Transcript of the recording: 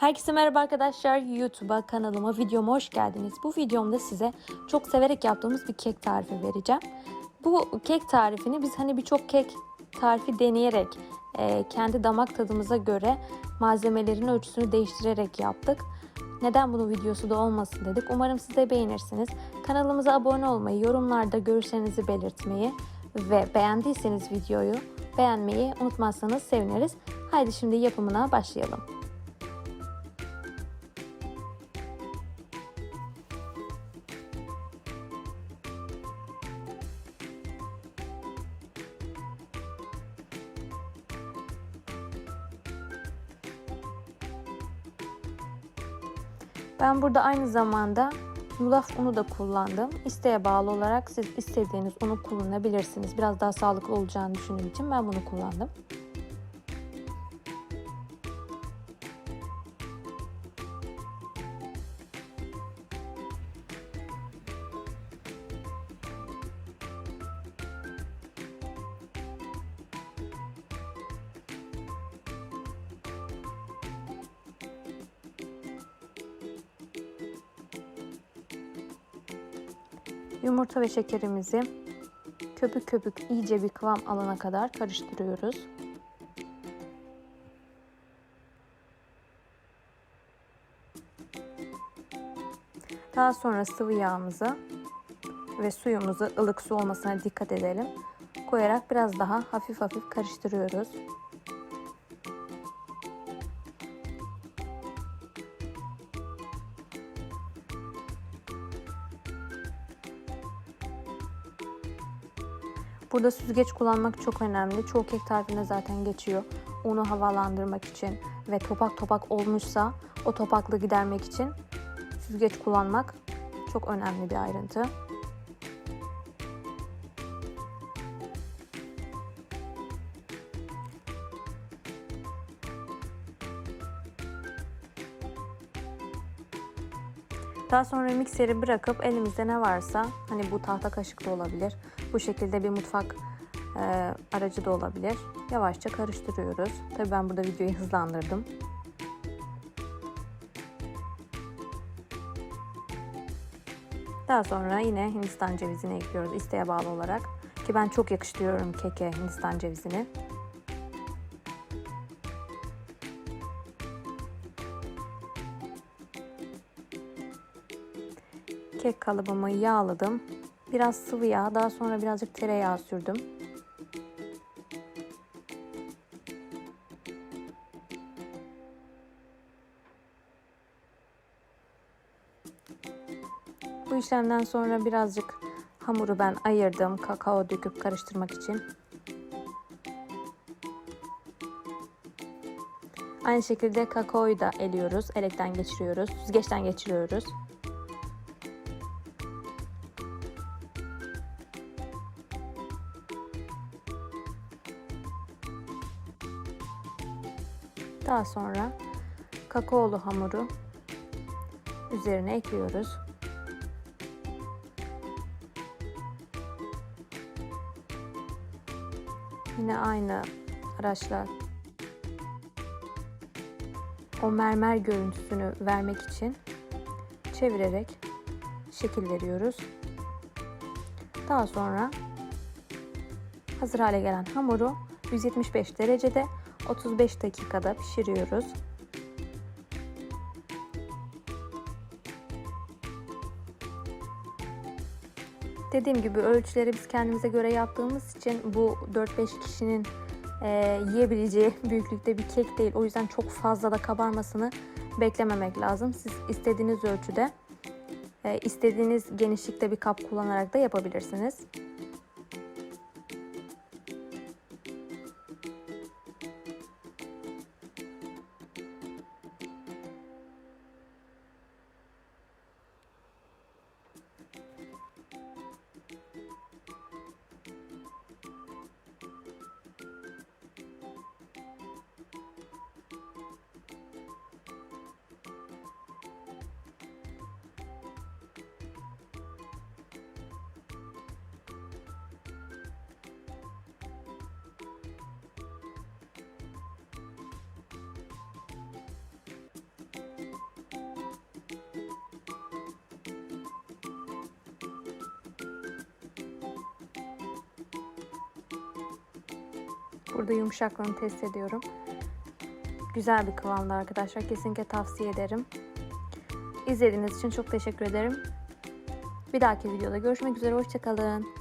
Herkese merhaba arkadaşlar. YouTube'a, kanalıma, videoma hoş geldiniz. Bu videomda size çok severek yaptığımız bir kek tarifi vereceğim. Bu kek tarifini biz hani birçok kek tarifi deneyerek, e, kendi damak tadımıza göre malzemelerin ölçüsünü değiştirerek yaptık. Neden bunun videosu da olmasın dedik. Umarım siz de beğenirsiniz. Kanalımıza abone olmayı, yorumlarda görüşlerinizi belirtmeyi ve beğendiyseniz videoyu beğenmeyi unutmazsanız seviniriz. Haydi şimdi yapımına başlayalım. Ben burada aynı zamanda yulaf unu da kullandım. İsteğe bağlı olarak siz istediğiniz unu kullanabilirsiniz. Biraz daha sağlıklı olacağını düşündüğüm için ben bunu kullandım. Yumurta ve şekerimizi köpük köpük iyice bir kıvam alana kadar karıştırıyoruz. Daha sonra sıvı yağımızı ve suyumuzu ılık su olmasına dikkat edelim. Koyarak biraz daha hafif hafif karıştırıyoruz. Burada süzgeç kullanmak çok önemli. Çoğu kek tarifinde zaten geçiyor. Unu havalandırmak için ve topak topak olmuşsa o topaklığı gidermek için süzgeç kullanmak çok önemli bir ayrıntı. Daha sonra mikseri bırakıp elimizde ne varsa hani bu tahta kaşık da olabilir. Bu şekilde bir mutfak e, aracı da olabilir. Yavaşça karıştırıyoruz. Tabii ben burada videoyu hızlandırdım. Daha sonra yine Hindistan cevizini ekliyoruz isteğe bağlı olarak. Ki ben çok yakıştırıyorum keke Hindistan cevizini. Kek kalıbımı yağladım. Biraz sıvı yağ, daha sonra birazcık tereyağı sürdüm. Bu işlemden sonra birazcık hamuru ben ayırdım kakao döküp karıştırmak için. Aynı şekilde kakaoyu da eliyoruz, elekten geçiriyoruz, süzgeçten geçiriyoruz. Daha sonra kakaolu hamuru üzerine ekliyoruz. Yine aynı araçla o mermer görüntüsünü vermek için çevirerek şekil veriyoruz. Daha sonra hazır hale gelen hamuru 175 derecede 35 dakikada pişiriyoruz. Dediğim gibi ölçüleri biz kendimize göre yaptığımız için bu 4-5 kişinin e, yiyebileceği büyüklükte bir kek değil. O yüzden çok fazla da kabarmasını beklememek lazım. Siz istediğiniz ölçüde, e, istediğiniz genişlikte bir kap kullanarak da yapabilirsiniz. Burada yumuşaklığını test ediyorum. Güzel bir kıvamda arkadaşlar. Kesinlikle tavsiye ederim. İzlediğiniz için çok teşekkür ederim. Bir dahaki videoda görüşmek üzere. Hoşçakalın.